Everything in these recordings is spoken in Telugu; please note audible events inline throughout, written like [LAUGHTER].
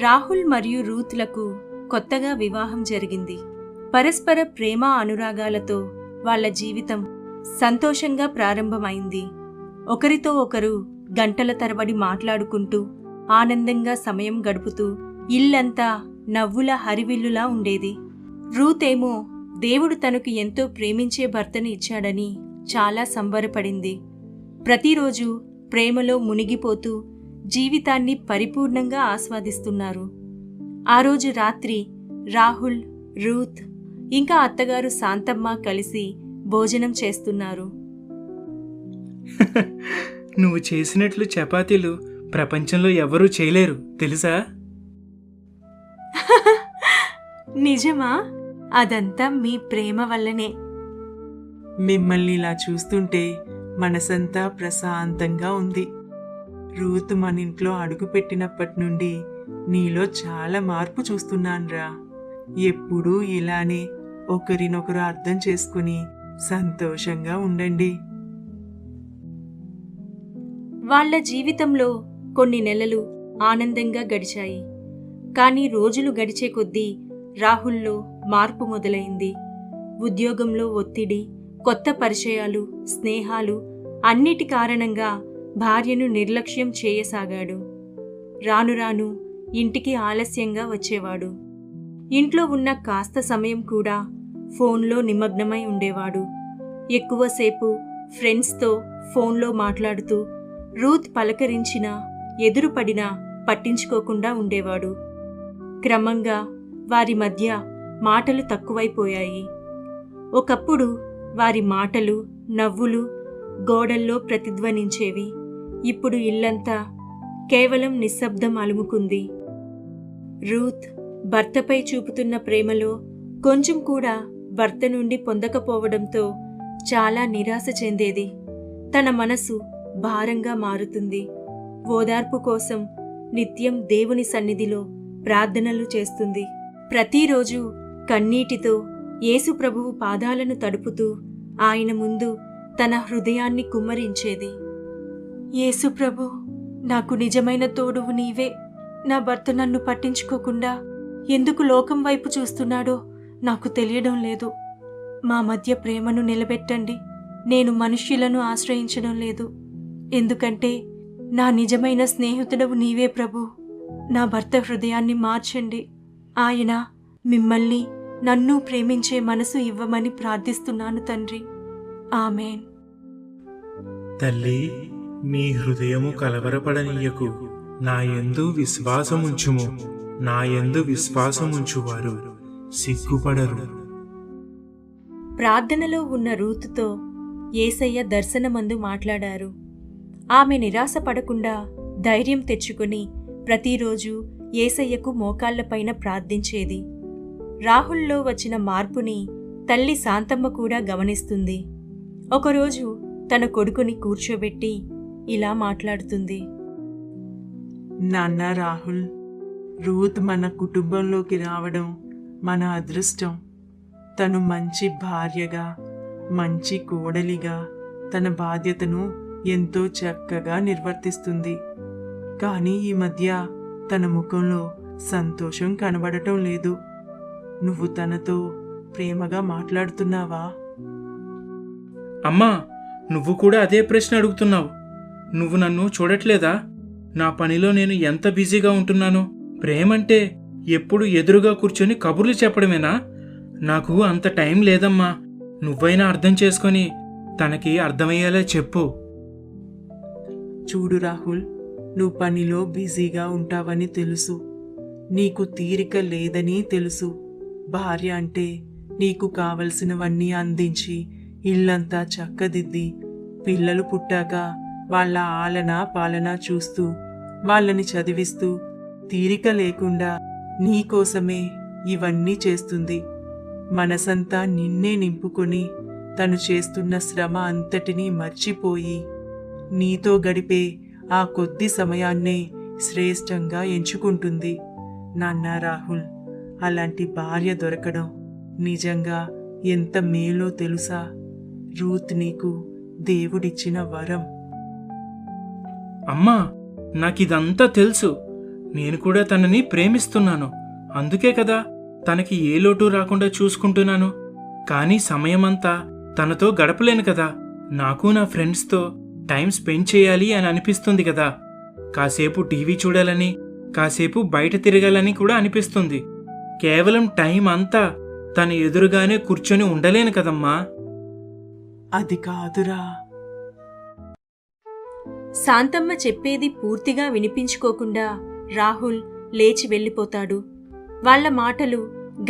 రాహుల్ మరియు రూత్లకు కొత్తగా వివాహం జరిగింది. పరస్పర ప్రేమ అనురాగాలతో వాళ్ళ జీవితం సంతోషంగా ప్రారంభమైంది. ఒకరితో ఒకరు గంటల తరబడి మాట్లాడుకుంటూ ఆనందంగా సమయం గడుపుతూ ఇల్లంతా నవ్వుల హరివిల్లులా ఉండేది. రూతేమో దేవుడు తనకు ఎంతో ప్రేమించే భర్తని ఇచ్చాడని చాలా సంబరపడింది. ప్రతిరోజు ప్రేమలో మునిగిపోతూ జీవితాన్ని పరిపూర్ణంగా ఆస్వాదిస్తున్నారు. ఆ రోజు రాత్రి రాహుల్ రూత్ ఇంకా అత్తగారు శాంతమ్మ కలిసి భోజనం చేస్తున్నారు. [LAUGHS] నువ్వు చేసినట్లు చపాతీలు ప్రపంచంలో ఎవరూ చేయలేరు తెలుసా? [LAUGHS] నిజమా? అదంతా మీ ప్రేమ వల్లనే. మిమ్మల్ని ఇలా చూస్తుంటే మనసంతా ప్రశాంతంగా ఉంది. రూత్ మన ఇంట్లో అడుగుపెట్టినప్పటి నుండి నీలో చాలా మార్పు చూస్తున్నాన్రా. ఎప్పుడూ ఇలానే ఒకరినొకరు అర్థం చేసుకుని సంతోషంగా ఉండండి. వాళ్ళ జీవితంలో కొన్ని నెలలు ఆనందంగా గడిచాయి. కానీ రోజులు గడిచే కొద్దీ రాహుల్లో మార్పు మొదలైంది. ఉద్యోగంలో ఒత్తిడి కొత్త పరిచయాలు స్నేహాలు అన్నిటి కారణంగా భార్యను నిర్లక్ష్యం చేయసాగాడు. రాను రాను ఇంటికి ఆలస్యంగా వచ్చేవాడు. ఇంట్లో ఉన్న కాస్త సమయం కూడా ఫోన్లో నిమగ్నమై ఉండేవాడు. ఎక్కువసేపు ఫ్రెండ్స్తో ఫోన్లో మాట్లాడుతూ రూత్ పలకరించినా ఎదురుపడినా పట్టించుకోకుండా ఉండేవాడు. క్రమంగా వారి మధ్య మాటలు తక్కువైపోయాయి. ఒకప్పుడు వారి మాటలు నవ్వులు గోడల్లో ప్రతిధ్వనించేవి. ఇప్పుడు ఇల్లంతా కేవలం నిశ్శబ్దం అలుముకుంది. రూత్ భర్తపై చూపుతున్న ప్రేమలో కొంచెం కూడా భర్త నుండి పొందకపోవడంతో చాలా నిరాశ చెందేది. తన మనసు భారంగా మారుతుంది. ఓదార్పు కోసం నిత్యం దేవుని సన్నిధిలో ప్రార్థనలు చేస్తుంది. ప్రతిరోజు కన్నీటితో యేసు ప్రభువు పాదాలను తడుపుతూ ఆయన ముందు తన హృదయాన్ని కుమ్మరించేది. యేసుప్రభు నాకు నిజమైన తోడువు నీవే. నా భర్త నన్ను పట్టించుకోకుండా ఎందుకు లోకం వైపు చూస్తున్నాడో నాకు తెలియడం లేదు. మా మధ్య ప్రేమను నిలబెట్టండి. నేను మనుష్యులను ఆశ్రయించడం లేదు. ఎందుకంటే నా నిజమైన స్నేహితుడవు నీవే ప్రభు. నా భర్త హృదయాన్ని మార్చండి. ఆయన మిమ్మల్ని నన్ను ప్రేమించే మనసు ఇవ్వమని ప్రార్థిస్తున్నాను తండ్రి. ఆమెన్. తల్లి నీ హృదయము కలవరపడనీయకు. నా యందు విశ్వాసముంచుము. నా యందు విశ్వాసముంచువారు. సిగ్గుపడరు. ప్రార్థనలో ఉన్న రూతుతో ఏసయ్య దర్శనమందు మాట్లాడారు. ఆమె నిరాశ పడకుండా ధైర్యం తెచ్చుకుని ప్రతిరోజు ఏసయ్యకు మోకాళ్ళపైన ప్రార్థించేది. రాహుల్లో వచ్చిన మార్పుని తల్లి శాంతమ్మ కూడా గమనిస్తుంది. ఒకరోజు తన కొడుకుని కూర్చోబెట్టి ఇలా మాట్లాడుతుంది. నాన్న రాహుల్ రూత్ మన కుటుంబంలోకి రావడం మన అదృష్టం. తను మంచి భార్యగా మంచి కోడలిగా తన బాధ్యతను ఎంతో చక్కగా నిర్వర్తిస్తుంది. కానీ ఈ మధ్య తన ముఖంలో సంతోషం కనబడటం లేదు. నువ్వు తనతో ప్రేమగా మాట్లాడుతున్నావా? అమ్మా నువ్వు కూడా అదే ప్రశ్న అడుగుతున్నావు. నువ్వు నన్ను చూడట్లేదా? నా పనిలో నేను ఎంత బిజీగా ఉంటున్నానో? ప్రేమంటే ఎప్పుడు ఎదురుగా కూర్చొని కబుర్లు చెప్పడమేనా? నాకు అంత టైం లేదమ్మా. నువ్వైనా అర్థం చేసుకొని తనకి అర్థమయ్యేలా చెప్పు. చూడు రాహుల్ నువ్వు పనిలో బిజీగా ఉంటావని తెలుసు. నీకు తీరిక లేదని తెలుసు. భార్య అంటే నీకు కావలసినవన్నీ అందించి ఇల్లంతా చక్కదిద్ది. పిల్లలు పుట్టాక వాళ్ళ ఆలన పాలన చూస్తూ వాళ్ళని చదివిస్తూ తీరిక లేకుండా నీకోసమే ఇవన్నీ చేస్తుంది. మనసంతా నిన్నే నింపుకొని తను చేస్తున్న శ్రమ అంతటినీ మర్చిపోయి నీతో గడిపే ఆ కొద్ది సమయాన్నే శ్రేష్టంగా ఎంచుకుంటుంది. నాన్న రాహుల్ అలాంటి భార్య దొరకడం నిజంగా ఎంత మేలో తెలుసా? రూత్ నీకు దేవుడిచ్చిన వరం. అమ్మా నాకిదంతా తెలుసు. నేను కూడా తనని ప్రేమిస్తున్నాను. అందుకే కదా తనకి ఏ లోటు రాకుండా చూసుకుంటున్నాను. కానీ సమయమంతా తనతో గడపలేను కదా. నాకు నా ఫ్రెండ్స్తో టైం స్పెండ్ చేయాలి అని అనిపిస్తుంది కదా. కాసేపు టీవీ చూడాలని కాసేపు బయట తిరగాలని కూడా అనిపిస్తుంది. కేవలం టైం అంతా తన ఎదురుగానే కూర్చొని ఉండలేను కదమ్మా. అది కాదురా. శాంతమ్మ చెప్పేది పూర్తిగా వినిపించుకోకుండా రాహుల్ లేచి వెళ్ళిపోతాడు. వాళ్ళ మాటలు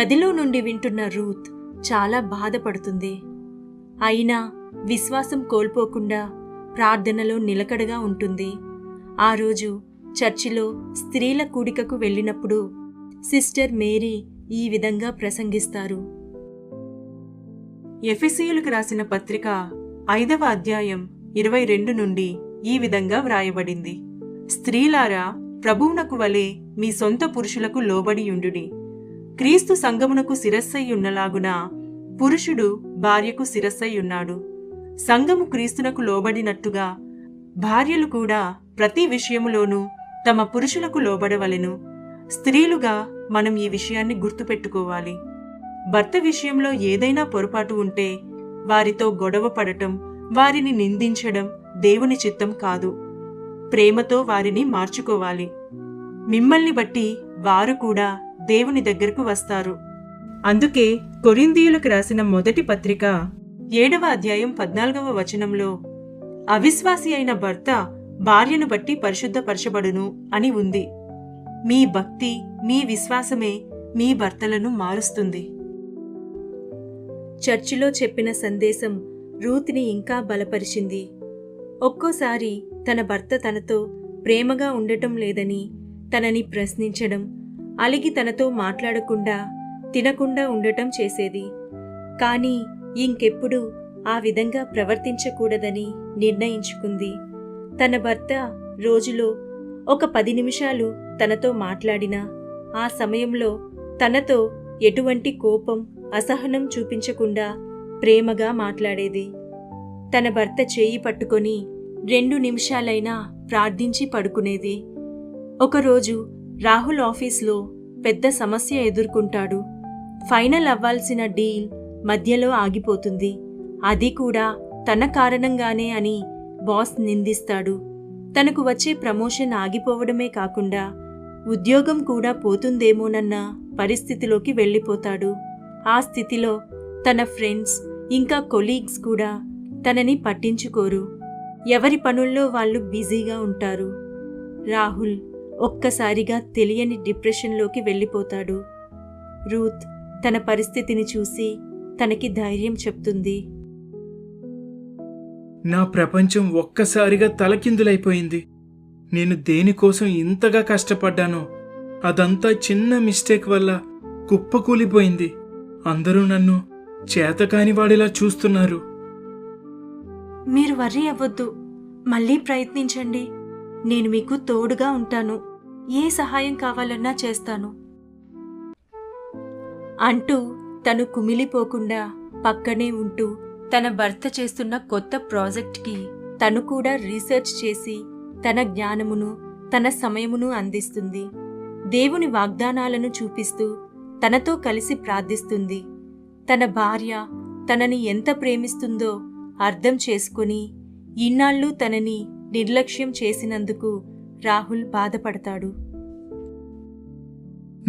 గదిలో నుండి వింటున్న రూత్ చాలా బాధపడుతుంది. అయినా విశ్వాసం కోల్పోకుండా ప్రార్థనలో నిలకడగా ఉంటుంది. ఆ రోజు చర్చిలో స్త్రీల కూడికకు వెళ్ళినప్పుడు సిస్టర్ మేరీ ఈ విధంగా ప్రసంగిస్తారు. ఎఫెసీయులకు రాసిన పత్రిక ఐదవ అధ్యాయం ఇరవై రెండు నుండి ఈ విధంగా వ్రాయబడింది. స్త్రీలారా ప్రభువునకు వలె మీ సొంత పురుషులకు లోబడియుండుడి క్రీస్తు సంగమునకు శిరస్సయ్యున్నలాగున పురుషుడు భార్యకు శిరస్సయ్యున్నాడు సంఘము క్రీస్తునకు లోబడినట్టుగా భార్యలు కూడా ప్రతి విషయములోనూ తమ పురుషులకు లోబడవలెను. స్త్రీలుగా మనం ఈ విషయాన్ని గుర్తుపెట్టుకోవాలి. భర్త విషయంలో ఏదైనా పొరపాటు ఉంటే వారితో గొడవ పడటం వారిని నిందించడం దేవుని చిత్తం కాదు. ప్రేమతో వారిని మార్చుకోవాలి. మిమ్మల్ని బట్టి వారు కూడా దేవుని దగ్గరకు వస్తారు. అందుకే కొరిందీయులకు రాసిన మొదటి పత్రిక ఏడవ అధ్యాయం పద్నాలుగవ వచనంలో అవిశ్వాసి అయిన భర్త భార్యను బట్టి పరిశుద్ధపరచబడును అని ఉంది. మీ భక్తి మీ విశ్వాసమే మీ భర్తలను మారుస్తుంది. చర్చిలో చెప్పిన సందేశం రూత్ని ఇంకా బలపరిచింది. ఒక్కోసారి తన భర్త తనతో ప్రేమగా ఉండటం లేదని తనని ప్రశ్నించడం అలిగి తనతో మాట్లాడకుండా తినకుండా ఉండటం చేసేది. కానీ ఇంకెప్పుడు ఆ విధంగా ప్రవర్తించకూడదని నిర్ణయించుకుంది. తన భర్త రోజులో ఒక పది నిమిషాలు తనతో మాట్లాడినా ఆ సమయంలో తనతో ఎటువంటి కోపం అసహనం చూపించకుండా ప్రేమగా మాట్లాడేది. తన భర్త చేయి పట్టుకొని రెండు నిమిషాలైనా ప్రార్థించి పడుకునేది. ఒకరోజు రాహుల్ ఆఫీస్లో పెద్ద సమస్య ఎదుర్కొంటాడు. ఫైనల్ అవ్వాల్సిన డీల్ మధ్యలో ఆగిపోతుంది. అది కూడా తన కారణంగానే అని బాస్ నిందిస్తాడు. తనకు వచ్చే ప్రమోషన్ ఆగిపోవడమే కాకుండా ఉద్యోగం కూడా పోతుందేమోనన్న పరిస్థితిలోకి వెళ్ళిపోతాడు. ఆ స్థితిలో తన ఫ్రెండ్స్ ఇంకా కొలీగ్స్ కూడా తనని పట్టించుకోరు. ఎవరి పనుల్లో వాళ్ళు బిజీగా ఉంటారు? రాహుల్ ఒక్కసారిగా తెలియని డిప్రెషన్లోకి వెళ్ళిపోతాడు. రూత్ తన పరిస్థితిని చూసి తనకి ధైర్యం చెప్తుంది. నా ప్రపంచం ఒక్కసారిగా తలకిందులైపోయింది. నేను దేనికోసం ఇంతగా కష్టపడ్డానో అదంతా చిన్న మిస్టేక్ వల్ల కుప్పకూలిపోయింది. అందరూ నన్ను చేతకాని వాడిలా చూస్తున్నారు. మీరు వర్రీ అవ్వద్దు. మళ్ళీ ప్రయత్నించండి. నేను మీకు తోడుగా ఉంటాను. ఏ సహాయం కావాలన్నా చేస్తాను. అంటూ తను కుమిలిపోకుండా పక్కనే ఉంటూ తన భర్త చేస్తున్న కొత్త ప్రాజెక్ట్కి తను కూడా రీసెర్చ్ చేసి తన జ్ఞానమును తన సమయమును అందిస్తుంది. దేవుని వాగ్దానాలను చూపిస్తూ తనతో కలిసి ప్రార్థిస్తుంది. తన భార్య తనని ఎంత ప్రేమిస్తుందో అర్థం చేసుకుని ఇన్నాళ్ళు తనని నిర్లక్ష్యం చేసినందుకు రాహుల్ బాధపడతాడు.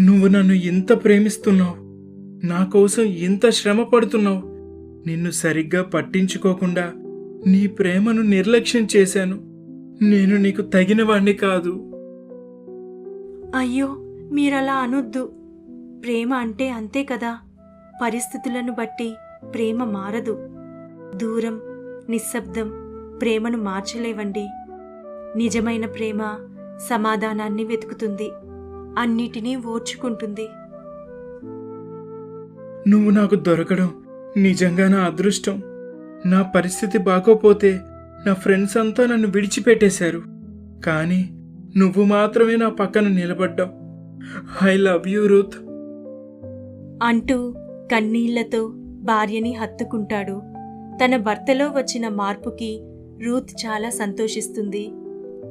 నువ్వు నన్ను ఇంత ప్రేమిస్తున్నావు. నా కోసం ఇంత శ్రమ పడుతున్నావు. నిన్ను సరిగ్గా పట్టించుకోకుండా నీ ప్రేమను నిర్లక్ష్యం చేశాను. నేను నీకు తగిన వాణ్ణి కాదు. అయ్యో మీరలా అనొద్దు. ప్రేమ అంటే అంతే కదా. పరిస్థితులను బట్టి ప్రేమ మారదు. దూరం నిశ్శబ్దం ప్రేమను మార్చలేవండి. నిజమైన ప్రేమ సమాధానాన్ని వెతుకుతుంది. అన్నిటినీ ఓర్చుకుంటుంది. నువ్వు నాకు దొరకడం నిజంగా నా అదృష్టం. నా పరిస్థితి బాగోపోతే నా ఫ్రెండ్స్ అంతా నన్ను విడిచిపెట్టేశారు. కానీ నువ్వు మాత్రమే నా పక్కన నిలబడ్డావు. I love you Ruth. అంటూ కన్నీళ్ళతో భార్యని హత్తుకుంటాడు. తన భర్తలో వచ్చిన మార్పుకి రూత్ చాలా సంతోషిస్తుంది.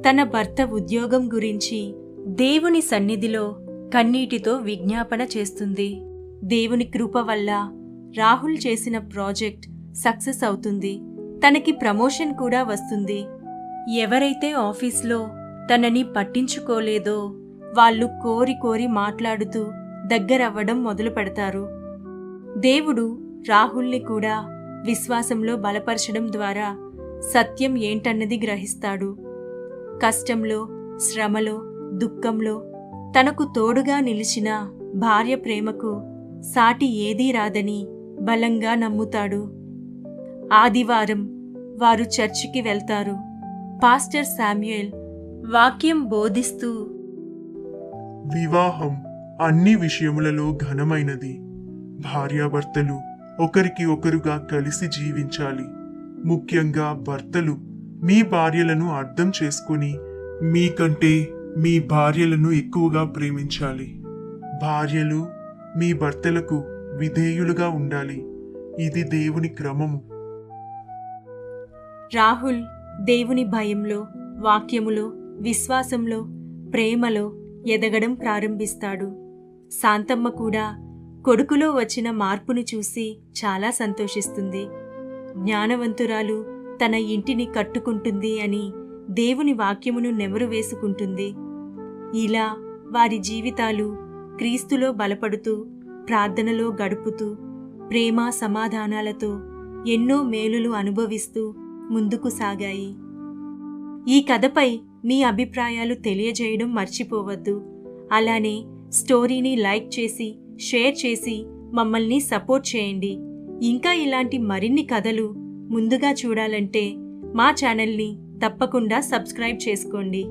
తన భర్త ఉద్యోగం గురించి దేవుని సన్నిధిలో కన్నీటితో విజ్ఞాపన చేస్తుంది. దేవుని కృప వల్ల రాహుల్ చేసిన ప్రాజెక్ట్ సక్సెస్ అవుతుంది. తనకి ప్రమోషన్ కూడా వస్తుంది. ఎవరైతే ఆఫీస్లో తనని పట్టించుకోలేదో వాళ్ళు కోరి కోరి మాట్లాడుతూ దగ్గరవ్వడం మొదలు పెడతారు దేవుడు రాహుల్ని కూడా విశ్వాసంలో బలపరచడం ద్వారా సత్యం ఏంటన్నది గ్రహిస్తాడు. కష్టంలో శ్రమలో దుఃఖంలో తనకు తోడుగా నిలిచిన భార్య ప్రేమకు సాటి ఏదీ రాదని బలంగా నమ్ముతాడు. ఆదివారం వారు చర్చికి వెళ్తారు. పాస్టర్ శామ్యుయల్ వాక్యం బోధిస్తూ వివాహం అన్ని విషయములలో ఘనమైనది. భార్యాభర్తలు ఒకరికి ఒకరుగా కలిసి జీవించాలి. ముఖ్యంగా భర్తలు మీ భార్యలను అర్థం చేసుకుని మీకంటే మీ భార్యలను ఎక్కువగా ప్రేమించాలి. భార్యలు మీ భర్తలకు విధేయులుగా ఉండాలి. ఇది దేవుని క్రమము. రాహుల్ దేవుని భయంలో వాక్యములో విశ్వాసంలో ప్రేమలో ఎదగడం ప్రారంభిస్తాడు. శాంతమ్మ కూడా కొడుకులో వచ్చిన మార్పును చూసి చాలా సంతోషిస్తుంది. జ్ఞానవంతురాలు తన ఇంటిని కట్టుకుంటుంది అని దేవుని వాక్యమును నెమరు వేసుకుంటుంది. ఇలా వారి జీవితాలు క్రీస్తులో బలపడుతూ ప్రార్థనలో గడుపుతూ ప్రేమ సమాధానాలతో ఎన్నో మేలులు అనుభవిస్తూ ముందుకు సాగాయి. ఈ కథపై మీ అభిప్రాయాలు తెలియజేయడం మర్చిపోవద్దు. అలానే స్టోరీని లైక్ చేసి షేర్ చేసి మమ్మల్ని సపోర్ట్ చేయండి. ఇంకా ఇలాంటి మరిన్ని కథలు ముందుగా చూడాలంటే మా ఛానల్ని తప్పకుండా సబ్స్క్రైబ్ చేసుకోండి.